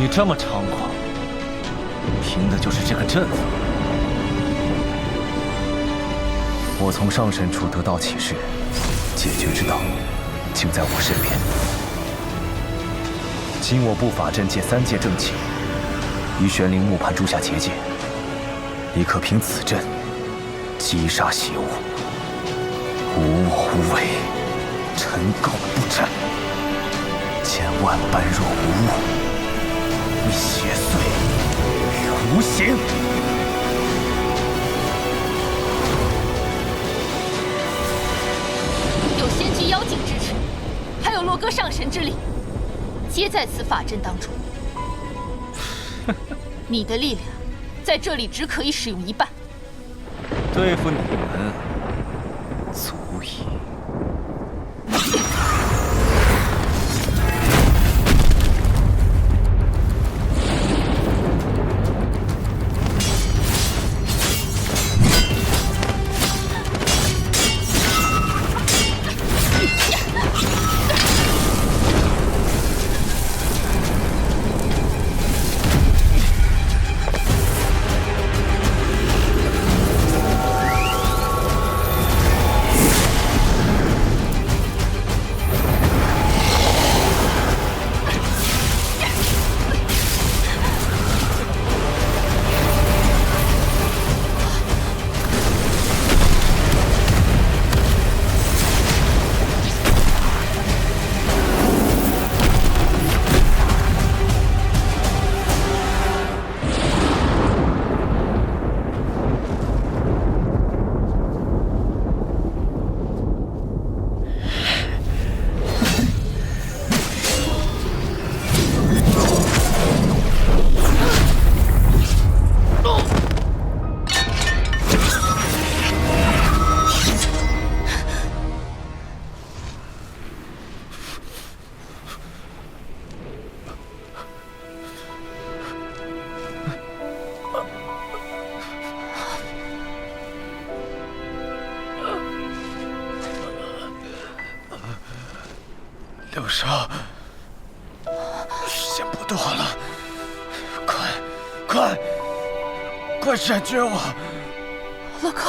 你这么猖狂，凭的就是这个阵法。我从上神处得到启示，解决之道竟在我身边。今我布法阵借三界正气，于玄灵木盘铸下结界，你可凭此阵击杀邪物，无我无为，臣告不战。千万般若无物。邪祟与无形，有仙居妖精支持，还有洛哥上神之力，皆在此法阵当中。你的力量在这里只可以使用一半，对付你们。六少，时间不多了，快，快，快闪绝我！老哥，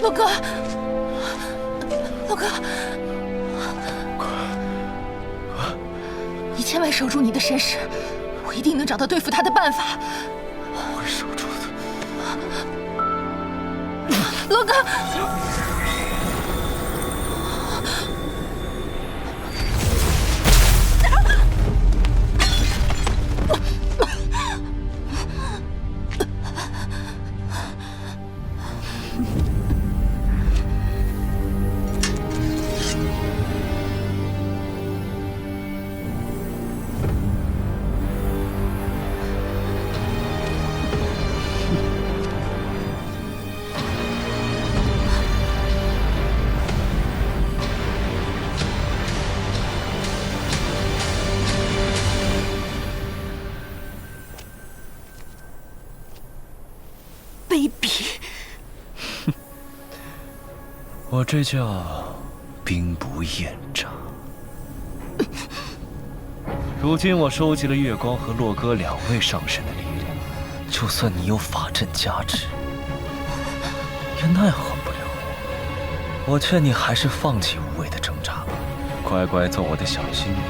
老哥，老哥，快，你千万守住你的身世，我一定能找到对付他的办法。罗。哥。卑鄙！哼 我这叫兵不厌诈。如今我收集了月光和洛哥两位上神的力量，就算你有法阵加持，也奈何不了我。我劝你还是放弃无谓的挣扎吧，乖乖做我的小新娘。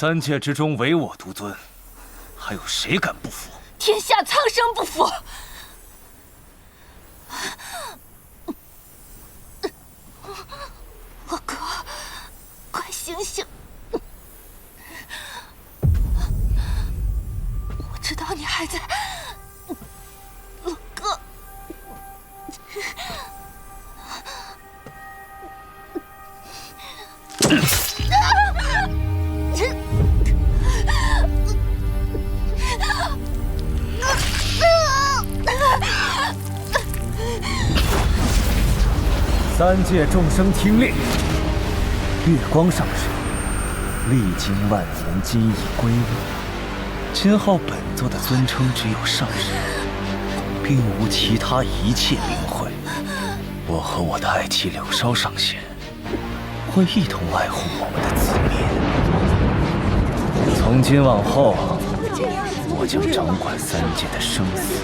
三界之中唯我独尊，还有谁敢不服？天下苍生不服！洛哥，快醒醒！我知道你还在，洛哥。三界众生听令，月光上神，历经万年，今已归位。今后本座的尊称只有上神，并无其他一切名讳。我和我的爱妻柳梢上仙，会一同爱护我们的子民。从今往后，我将掌管三界的生死，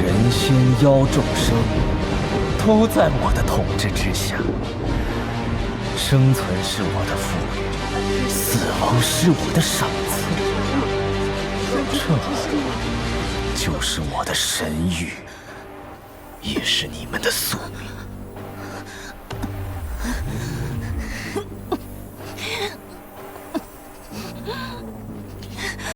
人仙妖众生。都在我的统治之下，生存是我的富裕，死亡是我的赏赐，这就是我的神谕，也是你们的宿命。